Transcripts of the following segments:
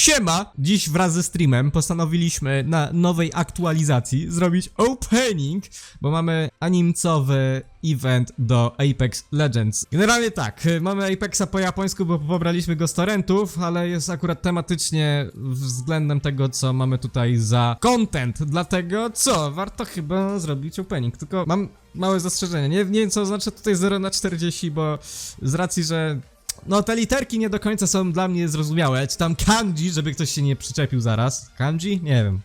Siema! Dziś wraz ze streamem postanowiliśmy na nowej aktualizacji zrobić opening, bo mamy animcowy event do Apex Legends. Generalnie tak, mamy Apexa po japońsku, bo pobraliśmy go z torrentów, ale jest akurat tematycznie względem tego, co mamy tutaj za content. Dlatego co? Warto chyba zrobić opening, tylko mam małe zastrzeżenie. Nie, nie wiem, co oznacza tutaj 0 na 40, bo z racji, że no, te literki nie do końca są dla mnie zrozumiałe. Czy tam kanji, żeby ktoś się nie przyczepił zaraz. Kanji? Nie wiem.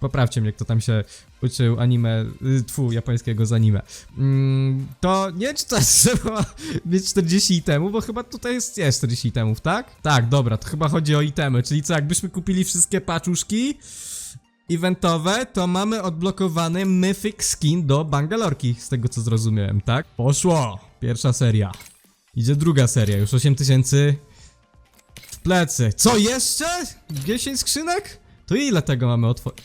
Poprawcie mnie, kto tam się uczył anime, y, tfu, japońskiego z anime. Mm, to nie czy to trzeba mieć 40 itemów, bo chyba tutaj jest, jest 40 itemów, tak? Tak, dobra, to chyba chodzi o itemy, czyli co, jakbyśmy kupili wszystkie paczuszki eventowe, to mamy odblokowany Mythic Skin do Bangalorki, z tego co zrozumiałem, tak? Poszło! Pierwsza seria. Idzie druga seria, już 8000 w plecy. Co jeszcze? 10 skrzynek? To ile tego mamy otworzyć?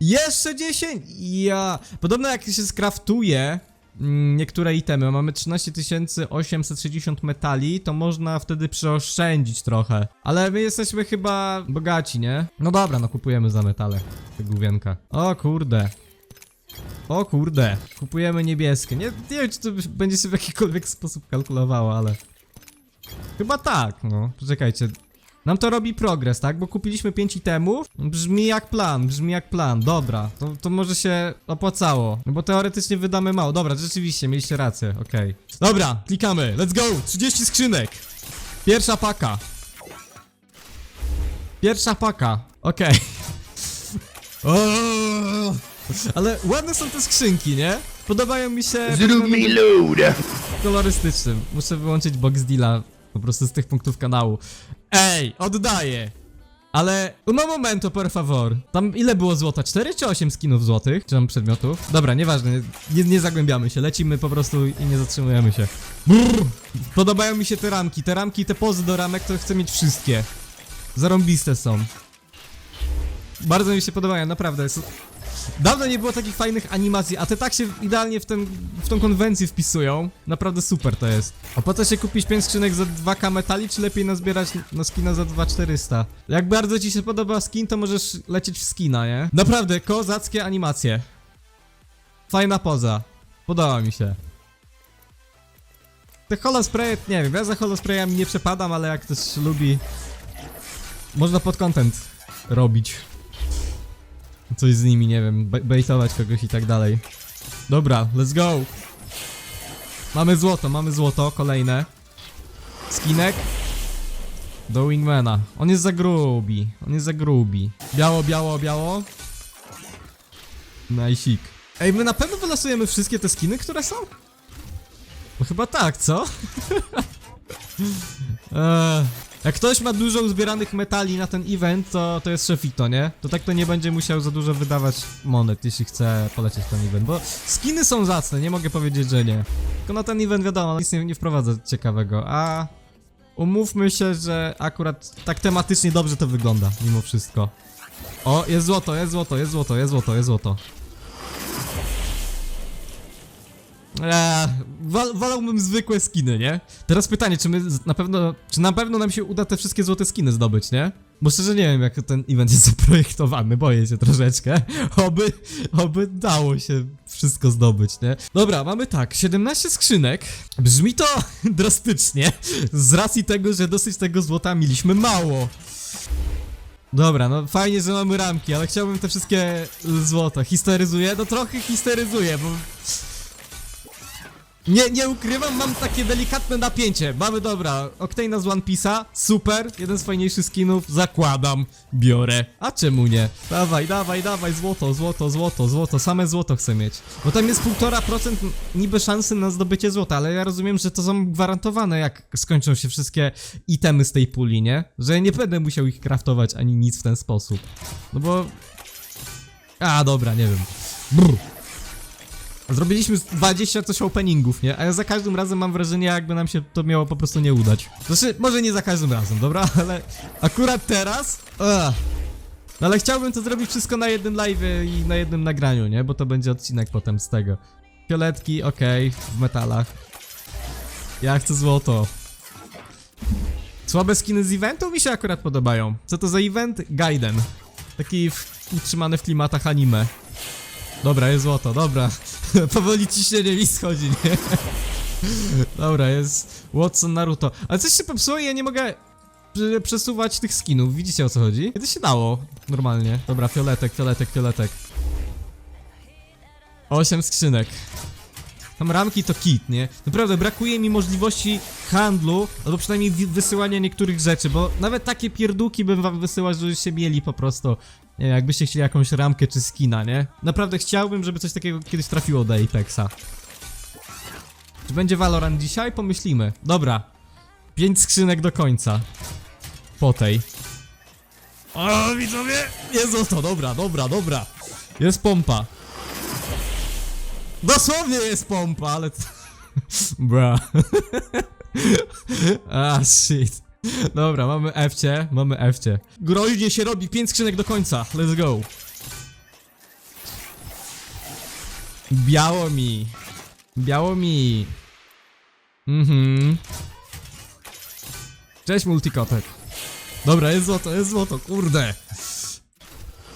Jeszcze 10? Ja. Podobno jak się skraftuje mm, niektóre itemy, mamy 13860 metali, to można wtedy przeoszczędzić trochę. Ale my jesteśmy chyba bogaci, nie? No dobra, no kupujemy za metale. Te główienka. O kurde. O kurde, kupujemy niebieskie. Nie, nie wiem, czy to będzie się w jakikolwiek sposób kalkulowało, ale... Chyba tak, no. Poczekajcie. Nam to robi progres, tak? Bo kupiliśmy 5 itemów. Brzmi jak plan, brzmi jak plan. Dobra, to, to może się opłacało. No bo teoretycznie wydamy mało. Dobra, rzeczywiście, mieliście rację, okej. Dobra, klikamy, let's go! 30 skrzynek! Pierwsza paka. Pierwsza paka, okej. O, Ale ładne są te skrzynki, nie? Podobają mi się... Zrób mi load! kolorystycznym. Muszę wyłączyć box deala po prostu z tych punktów kanału. Ej, oddaję! Ale uno momento, por favor. Tam ile było złota? 4 czy 8 skinów złotych? Czy tam przedmiotów? Dobra, nieważne, nie, nie zagłębiamy się, lecimy po prostu i nie zatrzymujemy się. Brrr. Podobają mi się te ramki, te ramki, te pozy do ramek, to chcę mieć wszystkie. Zarąbiste są. Bardzo mi się podobają, naprawdę. Dawno nie było takich fajnych animacji, a te tak się idealnie w, ten, w tą konwencję wpisują. Naprawdę super to jest. A po co się kupić 5 skrzynek za 2k metali, czy lepiej nazbierać na skina za 2400? Jak bardzo ci się podoba skin, to możesz lecieć w skina, nie? Naprawdę, kozackie animacje. Fajna poza. Podoba mi się. Te holospray, nie wiem, ja za holosprayami nie przepadam, ale jak ktoś lubi... Można pod content robić. Coś z nimi, nie wiem, bejtować kogoś i tak dalej. Dobra, let's go! Mamy złoto, mamy złoto, kolejne. Skinek. Do Wingmana. On jest za grubi, on jest za grubi. Biało, biało, biało. Najsik. Ej, my na pewno wylosujemy wszystkie te skiny, które są? No chyba tak, co? Eee, jak ktoś ma dużo uzbieranych metali na ten event, to to jest szefito, nie? To tak to nie będzie musiał za dużo wydawać monet, jeśli chce polecieć ten event, bo skiny są zacne, nie mogę powiedzieć, że nie. Tylko na ten event wiadomo, nic nie, nie wprowadza ciekawego, a umówmy się, że akurat tak tematycznie dobrze to wygląda, mimo wszystko. O, jest złoto, jest złoto, jest złoto, jest złoto, jest złoto. Eee, wol, wolałbym zwykłe skiny, nie? Teraz pytanie, czy my na pewno, czy na pewno nam się uda te wszystkie złote skiny zdobyć, nie? Bo szczerze nie wiem, jak ten event jest zaprojektowany, boję się troszeczkę. Oby, oby dało się wszystko zdobyć, nie? Dobra, mamy tak, 17 skrzynek. Brzmi to drastycznie, z racji tego, że dosyć tego złota mieliśmy mało. Dobra, no fajnie, że mamy ramki, ale chciałbym te wszystkie złota. Histeryzuję? No trochę histeryzuję, bo nie, nie ukrywam, mam takie delikatne napięcie. Mamy dobra, Octana z One Piece'a, super, jeden z fajniejszych skinów, zakładam, biorę. A czemu nie? Dawaj, dawaj, dawaj, złoto, złoto, złoto, złoto, same złoto chcę mieć. Bo tam jest 1,5% niby szansy na zdobycie złota, ale ja rozumiem, że to są gwarantowane, jak skończą się wszystkie itemy z tej puli, nie? Że nie będę musiał ich craftować ani nic w ten sposób. No bo... A, dobra, nie wiem. Brr. Zrobiliśmy z 20 coś openingów, nie? A ja za każdym razem mam wrażenie, jakby nam się to miało po prostu nie udać. Znaczy, może nie za każdym razem, dobra? Ale akurat teraz... Ugh. No ale chciałbym to zrobić wszystko na jednym live i na jednym nagraniu, nie? Bo to będzie odcinek potem z tego. Fioletki, okej, w metalach. Ja chcę złoto. Słabe skiny z eventu mi się akurat podobają. Co to za event? Gaiden. Taki w, utrzymany w klimatach anime. Dobra, jest złoto, dobra. Powoli ciśnienie mi schodzi, nie? Dobra, jest Watson Naruto. Ale coś się popsuło i ja nie mogę prze- przesuwać tych skinów. Widzicie o co chodzi? Kiedy się dało normalnie. Dobra, fioletek, fioletek, fioletek. Osiem skrzynek. Tam ramki to kit, nie? Naprawdę brakuje mi możliwości handlu, albo przynajmniej wysyłania niektórych rzeczy, bo nawet takie pierdółki bym wam wysyłał, żebyście mieli po prostu. Nie wiem, jakbyście chcieli jakąś ramkę czy skina, nie? Naprawdę chciałbym, żeby coś takiego kiedyś trafiło do Apexa. Czy będzie Valorant dzisiaj? Pomyślimy. Dobra. Pięć skrzynek do końca. Po tej. O, widzowie! Jest to, dobra, dobra, dobra. Jest pompa. Dosłownie jest pompa, ale... Bra. A, shit. Dobra, mamy F-cie, mamy F-cie. Groźnie się robi, pięć skrzynek do końca. Let's go. Biało mi. Biało mi. Mhm. Cześć, multikotek. Dobra, jest złoto, jest złoto, kurde.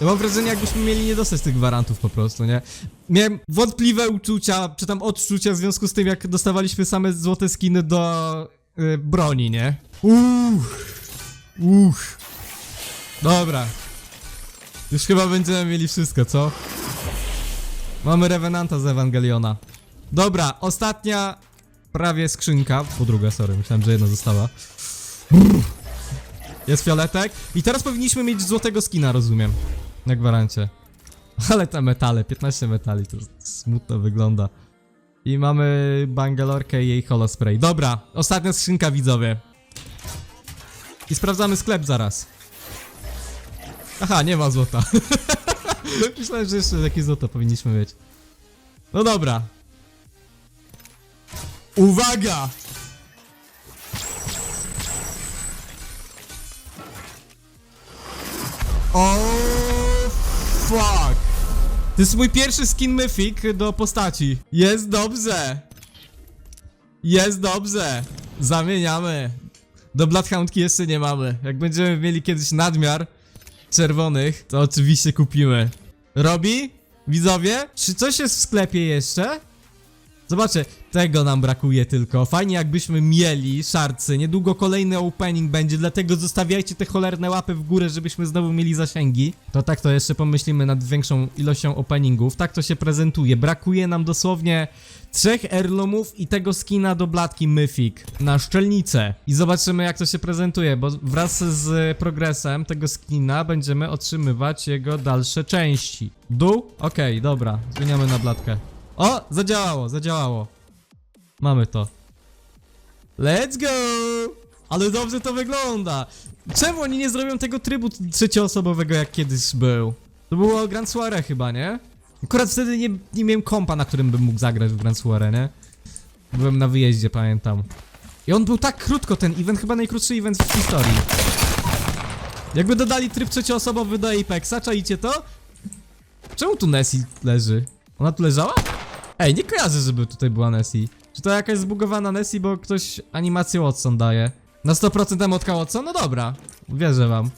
Ja mam wrażenie, jakbyśmy mieli nie dostać tych gwarantów po prostu, nie? Miałem wątpliwe uczucia, czy tam odczucia w związku z tym, jak dostawaliśmy same złote skiny do y, broni, nie? Uch. Uch. Dobra. Już chyba będziemy mieli wszystko, co? Mamy Revenanta z Ewangeliona. Dobra, ostatnia prawie skrzynka, po druga, sorry, myślałem, że jedna została. Jest fioletek. I teraz powinniśmy mieć złotego skina, rozumiem. Na gwarancie. Ale te metale, 15 metali, to smutno wygląda. I mamy Bangalorkę i jej holospray. Dobra, ostatnia skrzynka, widzowie. I sprawdzamy sklep zaraz. Aha, nie ma złota. Myślałem, że jeszcze jakieś złoto powinniśmy mieć. No dobra. Uwaga! O fuck! To jest mój pierwszy skin mythic do postaci. Jest dobrze. Jest dobrze. Zamieniamy. Do Bloodhoundki jeszcze nie mamy. Jak będziemy mieli kiedyś nadmiar czerwonych, to oczywiście kupimy. Robi? Widzowie? Czy coś jest w sklepie jeszcze? Zobaczcie, tego nam brakuje tylko. Fajnie jakbyśmy mieli szarcy. Niedługo kolejny opening będzie, dlatego zostawiajcie te cholerne łapy w górę, żebyśmy znowu mieli zasięgi. To tak to jeszcze pomyślimy nad większą ilością openingów. Tak to się prezentuje. Brakuje nam dosłownie trzech heirloomów i tego skina do blatki Mythic na szczelnicę. I zobaczymy jak to się prezentuje, bo wraz z progresem tego skina będziemy otrzymywać jego dalsze części. Dół? Okej, dobra. Zmieniamy na blatkę. O! Zadziałało, zadziałało. Mamy to. Let's go! Ale dobrze to wygląda. Czemu oni nie zrobią tego trybu trzecioosobowego jak kiedyś był? To było Grand Soiree chyba, nie? Akurat wtedy nie, nie miałem kompa, na którym bym mógł zagrać w Grand Soiree, nie? Byłem na wyjeździe, pamiętam. I on był tak krótko, ten event, chyba najkrótszy event w historii. Jakby dodali tryb trzecioosobowy do Apexa, czaicie to? Czemu tu Nessie leży? Ona tu leżała? Ej, nie kojarzę, żeby tutaj była Nessie. Czy to jakaś zbugowana Nessie, bo ktoś animację Watson daje? Na 100% emotka Watson? No dobra, wierzę wam.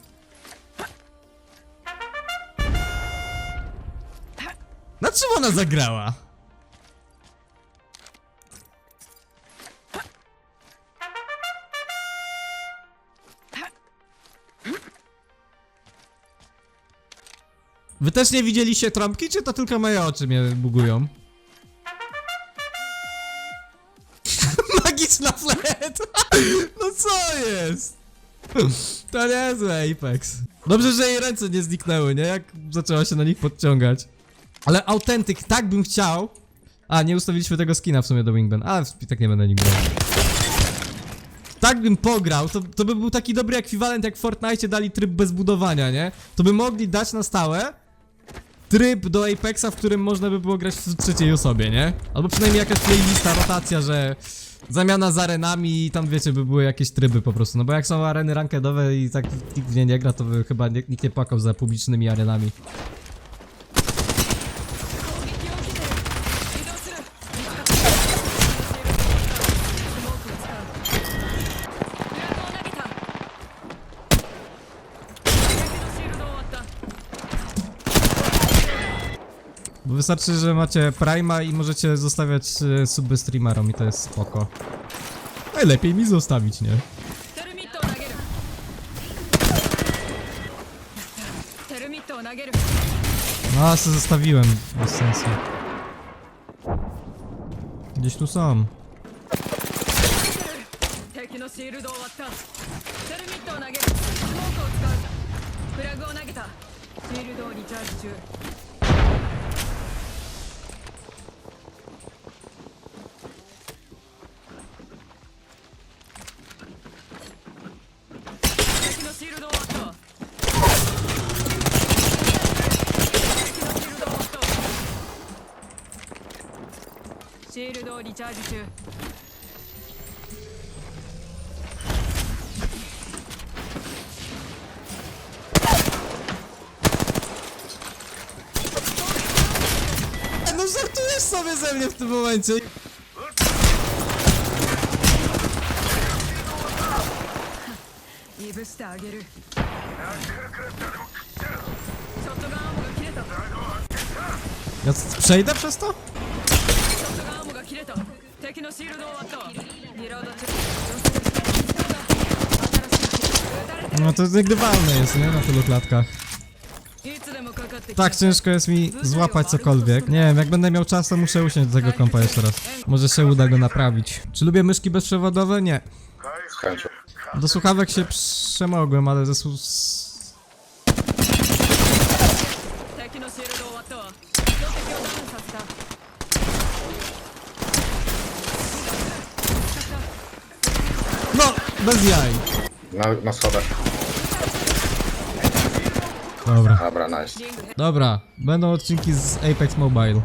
Na czym ona zagrała? Wy też nie widzieliście trąbki, czy to tylko moje oczy mnie bugują? To niezłe Apex. Dobrze, że jej ręce nie zniknęły, nie? Jak zaczęła się na nich podciągać. Ale autentyk, tak bym chciał. A, nie ustawiliśmy tego skina w sumie do Wingman, ale tak nie będę nim grał. Tak bym pograł, to, to by był taki dobry ekwiwalent jak w Fortnite dali tryb bez budowania, nie? To by mogli dać na stałe tryb do Apexa, w którym można by było grać w trzeciej osobie, nie? Albo przynajmniej jakaś playlista, rotacja, że zamiana z arenami i tam wiecie, by były jakieś tryby po prostu. No bo jak są areny rankedowe i tak nikt nie nie gra, to by chyba nikt nie płakał za publicznymi arenami. Wystarczy, że macie Prima i możecie zostawiać e, suby streamerom i to jest spoko. Najlepiej mi zostawić, nie? No, se zostawiłem, bez sensu. Gdzieś tu są. をリチャージ中 No żartujesz sobie ze mnie w tym momencie. いぶしてあげるショットガンアームが切れたシ Ja c- przejdę przez to? 敵のシールドを割ったわリロード中撃たれた No to niegrywalne jest, nie? Na tylu klatkach.いつでもかかってき Tak ciężko jest mi złapać cokolwiek. Nie wiem, jak będę miał czas, to muszę usiąść do tego kompa jeszcze raz. Może się uda go naprawić. Czy lubię myszki bezprzewodowe? Nie. Z chęcią. Do słuchawek się przemogłem, ale ze słu- bez jaj. Na, na schodach. Dobra, Dobra, nice. dobra. Będą odcinki z Apex Mobile.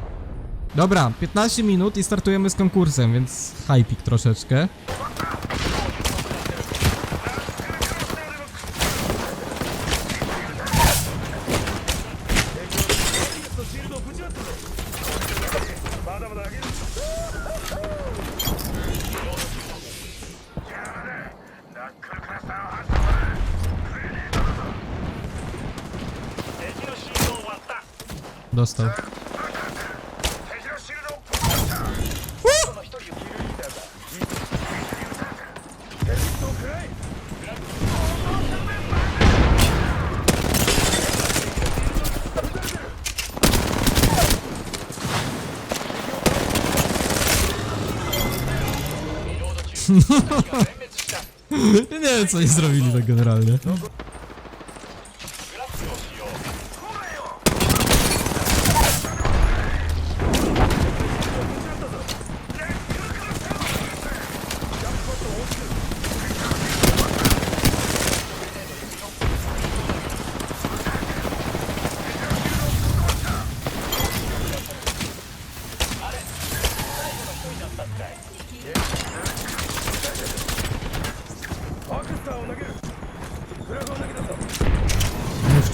Dobra, 15 minut i startujemy z konkursem, więc hypik troszeczkę. Dostał. Nie wiem co oni zrobili tak generalnie.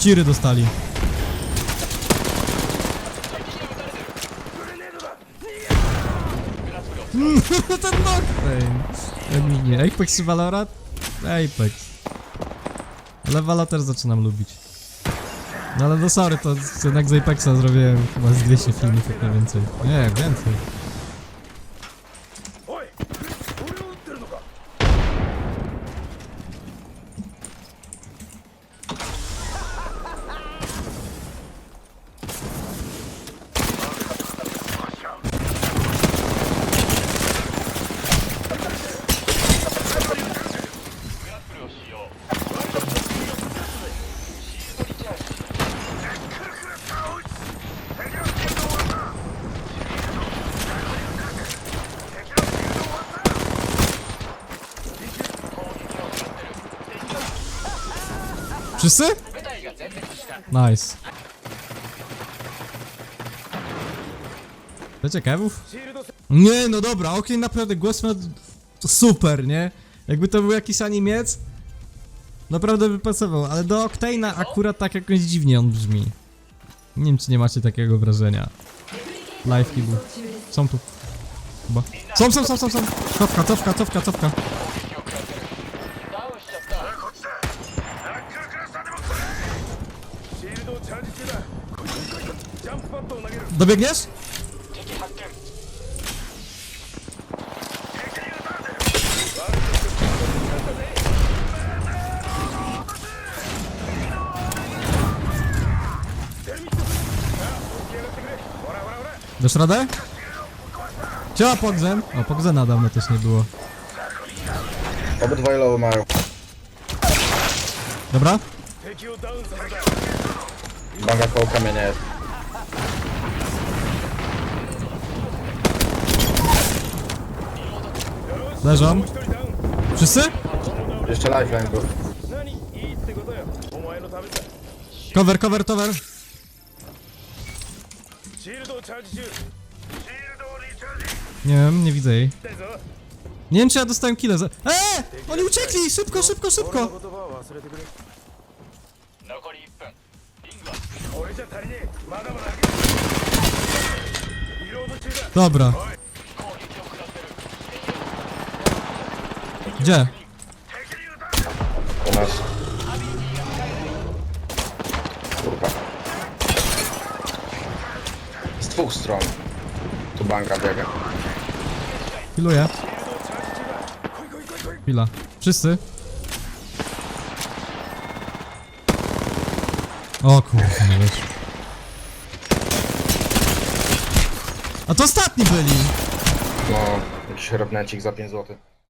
Wciry dostali. Ten Nocturne. Eminie. Apex czy Valorant? Apex. Ale Valo też zaczynam lubić. No ale no sorry, to jednak z Apexa zrobiłem chyba z 200 filmów, jak nie więcej. Nie, więcej. Wszyscy? Nice. Wiecie kewów? Nie, no dobra, okej, naprawdę głos ma super, nie? Jakby to był jakiś animiec, naprawdę by pasował, ale do Octane'a akurat tak jakoś dziwnie on brzmi. Nie wiem, czy nie macie takiego wrażenia. Live był. Są tu. Chyba. Są, są, są, są, są. Cofka, cofka, cofka, cofka. Dobiegniesz? Dasz radę? Ciała Pogzen. O, Pogzena dawno też nie było. Obydwoje lowy mają. Dobra? Banga koło kamienia jest. Leżą. Wszyscy? Jeszcze lifeline był. Cover, cover, cover. Nie wiem, nie widzę jej. Nie wiem, czy ja dostałem killę za... Eee! Oni uciekli! Szybko, szybko, szybko! Dobra. Gdzie? U nas. Kurwa. Z dwóch stron. Tu banka biega. Piluję. Chwila. Wszyscy? O kurwa, nie wiesz. A to ostatni byli! No, jakiś robnecik za 5 zł.